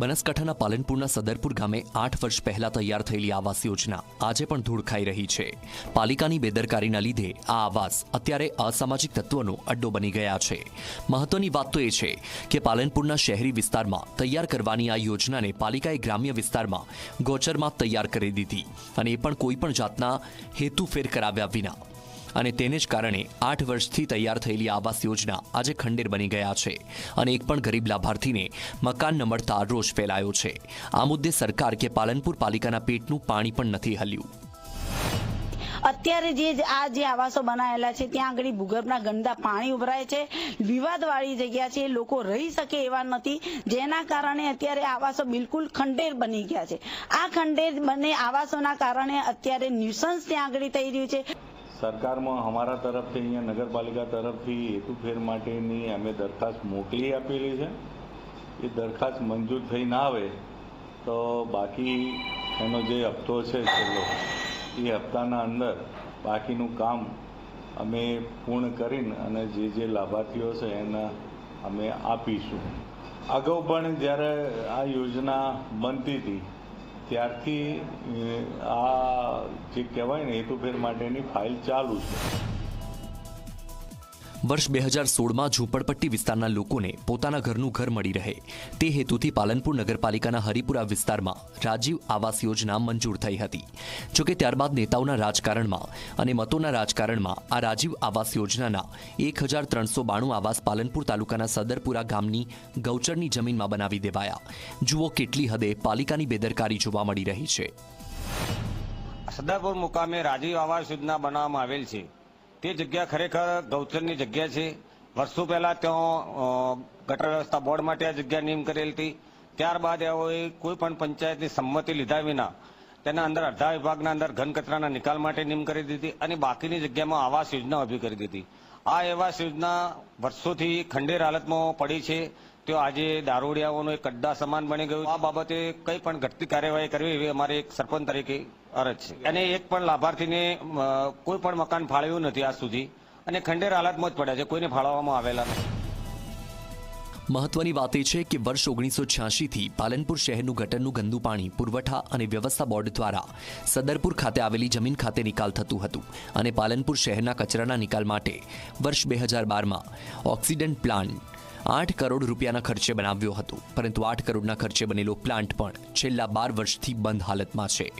બનાસકાંઠાના પાલનપુરના સદરપુર ગામે આઠ વર્ષ પહેલા તૈયાર થયેલી આવાસ યોજના આજે પણ ધૂળ ખાઈ રહી છે. પાલિકાની બેદરકારીના લીધે આ આવાસ અત્યારે અસામાજિક તત્વોનો અડ્ડો બની ગયા છે. મહત્વની વાત તો એ છે કે પાલનપુરના શહેરી વિસ્તારમાં તૈયાર કરવાની આ યોજનાને પાલિકાએ ગ્રામ્ય વિસ્તારમાં ગોચરમાં તૈયાર કરી દીધી અને એ પણ કોઈપણ જાતના જાતના હેતુફેર કરાવ્યા વિના. અને તેને જ કારણે આઠ વર્ષથી તૈયાર થયેલી આવાસ યોજના આજે ખંડેર બની ગયા છે અને એક પણ ગરીબ લાભાર્થીને મકાન ન મળતા રોષ ફેલાયો છે. આ મુદ્દે સરકાર કે પાલનપુર પાલિકાના પેટનું પાણી પણ નથી હલ્યું. અત્યારે જે આ જે આવાસો બનાવેલા છે, ત્યાં આગળ ભૂગર્ભના ગંદા પાણી ઉભરાય છે. વિવાદવાળી જગ્યા છે, લોકો રહી શકે એવા નથી. જેના કારણે અત્યારે આવાસો બિલકુલ ખંડેર બની ગયા છે. આ ખંડેર બને આવાસોના કારણે અત્યારે ન્યુસન્સ ત્યાં આગળ થઈ રહ્યું છે. સરકારમાં અમારા તરફથી અહીંયા નગરપાલિકા તરફથી હેતુફેર માટેની અમે દરખાસ્ત મોકલી આપેલી છે. એ દરખાસ્ત મંજૂર થઈ ના આવે તો બાકી એનો જે હપ્તો છે છેલ્લો, એ હપ્તાના અંદર બાકીનું કામ અમે પૂર્ણ કરીને અને જે જે લાભાર્થીઓ છે એના અમે આપીશું. અગાઉ પણ જ્યારે આ યોજના બનતી હતી ત્યારથી આ જે કહેવાય ને હેતુફેર માટેની ફાઇલ ચાલુ છે. વર્ષ બે હજાર સોળમાં ઝૂંપડપટ્ટી વિસ્તારના લોકોને પોતાના ઘરનું ઘર મળી રહે. તે હેતુથી પાલનપુર નગરપાલિકાના હરિપુરા વિસ્તારમાં રાજીવ આવાસ યોજના મંજૂર થઈ હતી. જોકે ત્યારબાદ નેતાઓના રાજકારણમાં અને મતોના રાજકારણમાં આ રાજીવ આવાસ યોજનાના એક હજાર ત્રણસો બાણું આવાસ પાલનપુર તાલુકાના સદરપુરા ગામની ગૌચરની જમીનમાં બનાવી દેવાયા. જુઓ કેટલી હદે પાલિકાની બેદરકારી જોવા મળી રહી છે. સદરપુર મુકામે રાજીવ આવાસ યોજના બનાવવામાં આવેલ છે. તે જગ્યા ખરેખર ગૌચરની જગ્યા છે. વર્ષો પહેલા ત્યાં ગટર વ્યવસ્થા બોર્ડ માટે આ જગ્યા નિયમ કરેલ હતી. ત્યારબાદ એઓએ કોઈ પણ પંચાયતની સંમતિ લીધા વિના તેના અંદર અડધા વિભાગના અંદર ઘન કચરાના નિકાલ માટે નિયમ કરી દીધી અને બાકીની જગ્યામાં આવાસ યોજના ઊભી કરી દીધી આ એવા યોજના વર્ષોથી ખંડેર હાલતમાં પડી છે. તો આજે દારૂડિયાઓનો એક કડ્ડા સમાન બની ગયું આ બાબતે કંઈ પણ ઘટતી કાર્યવાહી કરવી એવી અમારે એક સરપંચ તરીકે અરજ છે. અને એક પણ લાભાર્થીને કોઈ પણ મકાન ફાળવ્યું નથી આજ સુધી. અને ખંડેર હાલતમાં જ પડ્યા છે. કોઈને ફાળવવામાં આવેલા નથી. મહત્વની વાત એ છે કે વર્ષ ઓગણીસો છ્યાસીથી પાલનપુર શહેરનું ગટરનું ગંદુ પાણી, પુરવઠા અને વ્યવસ્થા બોર્ડ દ્વારા સદરપુર ખાતે આવેલી જમીન ખાતે નિકાલ થતું હતું અને પાલનપુર શહેરના કચરાના નિકાલ માટે વર્ષ બે હજાર બારમાં ઓક્સિડન્ટ પ્લાન્ટ આઠ કરોડ રૂપિયાના ખર્ચે બનાવ્યો હતો. પરંતુ આઠ કરોડના ખર્ચે બનેલો પ્લાન્ટ પણ છેલ્લા બાર વર્ષથી બંધ હાલતમાં છે.